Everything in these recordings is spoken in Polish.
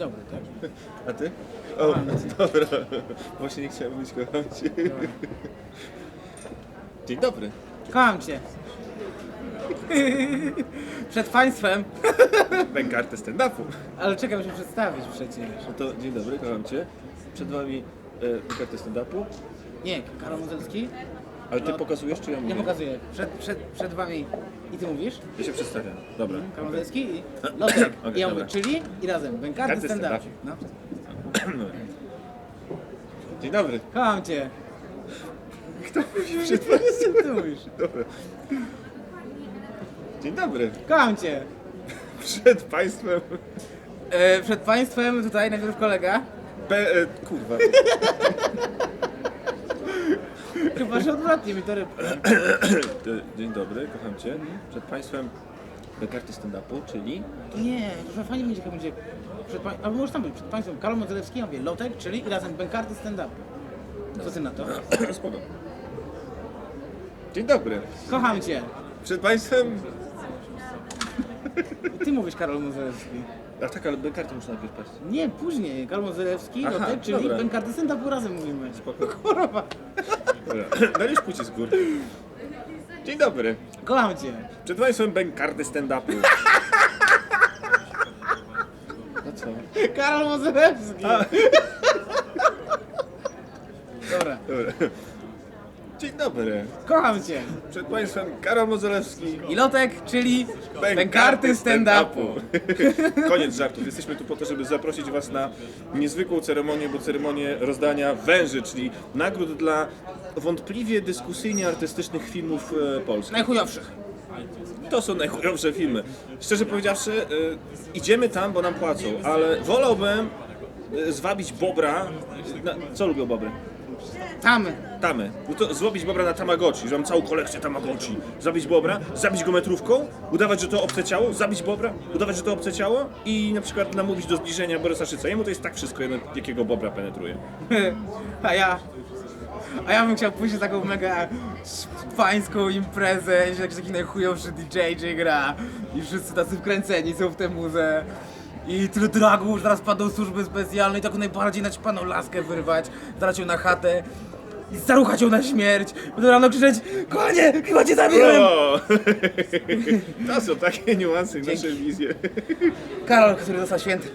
dobry, tak? A ty? O, dobra. Właśnie nie chciałem być, kocham cię. Dzień dobry. Kocham cię. Przed państwem. Bękartę stand-upu. Ale czekaj, muszę przedstawić przecież. No to dzień dobry, kocham cię. Przed wami e, Bękartę stand-upu. Nie, Karol Mozelski. Ale ty pokazujesz, czy ja mówię? Nie pokazuję. Przed, przed, przed wami. I ty mówisz? Ja się przedstawiam. Dobra. Mozelski i Lotek. Okej, I ja dobra. mówię, czyli i razem. Bękarty Karty stand-up. stand-upu. No. Dzień dobry. Kocham cię. Kto mówi przed Co ty mówisz? Dobra. Dzień dobry. Kocham cię. Przed państwem... E, przed państwem tutaj najpierw kolega. Be, e, kurwa. Chyba, że odwrotnie mi to ryb. Dzień dobry, kocham cię. Przed państwem Bękarty stand-upu, czyli... Nie, to fajnie będzie, jak będzie. Przed pań... Albo może tam być, przed państwem Karol Mozelewski, ja mówię Lotek, czyli razem Bękarty stand-up. Co ty na to? Spoko. Dzień dobry. Kocham cię. Przed państwem... Ty mówisz Karol Mozelewski. A tak, ale Bękarty muszę najpierw paść. Nie, później. Karol Mozelewski, Aha, Lotek, czyli dobra. Bękarty stand-upu razem mówimy. Spoko. Kurwa. Dobra. Dariusz Puci z góry. Dzień dobry. Kocham cię. Przed państwem Bękarty stand-upu. No co? Karol Mozelewski. Dobra. Dobra. Dzień dobry. Kocham cię. Przed państwem Karol Mozelewski. I Lotek, czyli Bękarty stand-upu. Koniec żartów. Jesteśmy tu po to, żeby zaprosić Was na niezwykłą ceremonię, bo ceremonię rozdania węży, czyli nagród dla wątpliwie dyskusyjnie artystycznych filmów e, polskich. Najchujowszych. To są najchujowsze filmy. Szczerze powiedziawszy, e, idziemy tam, bo nam płacą, ale wolałbym e, zwabić Bobra. Na, co lubią Bobry? Tam. Tamy. No to złobić Bobra na Tamagotchi, że mam całą kolekcję Tamagotchi. Zabić Bobra, zabić go metrówką, udawać, że to obce ciało, zabić Bobra, udawać, że to obce ciało i na przykład namówić do zbliżenia Borysa Szyca. Jemu to jest tak wszystko, jedno, jakiego Bobra penetruje. A ja. A ja bym chciał pójść na taką mega pańską imprezę, gdzie jakiś taki najchujowszy DJ gra i wszyscy tacy wkręceni są w tę muzę. I tyle dragów, że zaraz padną służby specjalne i taką najbardziej naćpaną laskę wyrwać, zaraz ją na chatę i zaruchać ją na śmierć. Będą rano krzyczeć, konie, chyba cię zabiłem! O! To są takie niuanse i nasze wizje. Karol, który został święty.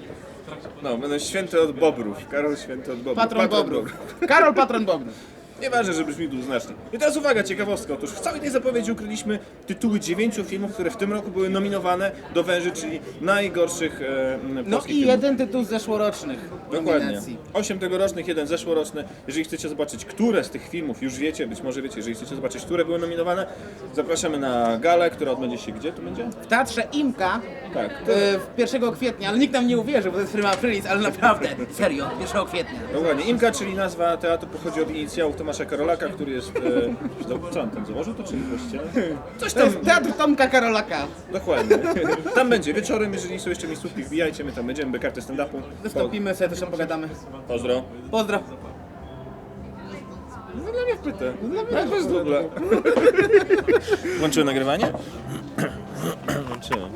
No, będą święte od Bobrów. Karol święty od Bobrów. Patron Bobrów. Karol, patron Bobrów. Nieważne, że brzmi dwuznacznie. I teraz uwaga, ciekawostka. Otóż w całej tej zapowiedzi ukryliśmy tytuły dziewięciu filmów, które w tym roku były nominowane do węży, czyli najgorszych e, No polskich i filmów. jeden tytuł z zeszłorocznych Dokładnie. nominacji. 8 tegorocznych, jeden zeszłoroczny. Jeżeli chcecie zobaczyć, które z tych filmów już wiecie, być może wiecie, jeżeli chcecie zobaczyć, które były nominowane, zapraszamy na galę, która odbędzie się gdzie? Tu będzie? W Teatrze Imka Tak. e, w 1 kwietnia, ale nikt nam nie uwierzy, bo to jest firma Aprilis, ale naprawdę, serio, 1 kwietnia. Dokładnie. Imka, czyli nazwa teatru pochodzi od inicjałów Tomasza Karolaka, który jest... E, do- co on tam założył? To czyli właściciel? Coś To tam... jest Teatr Tomka Karolaka. Dokładnie. Tam będzie wieczorem, jeżeli są jeszcze miejscówki, wbijajcie, my tam będziemy, kartę stand-upu. Wystąpimy sobie, też tam pogadamy. Pozdro. Pozdro. No dla mnie wpytę. Dla mnie bez dubla. Włączyłem nagrywanie? Włączyłem.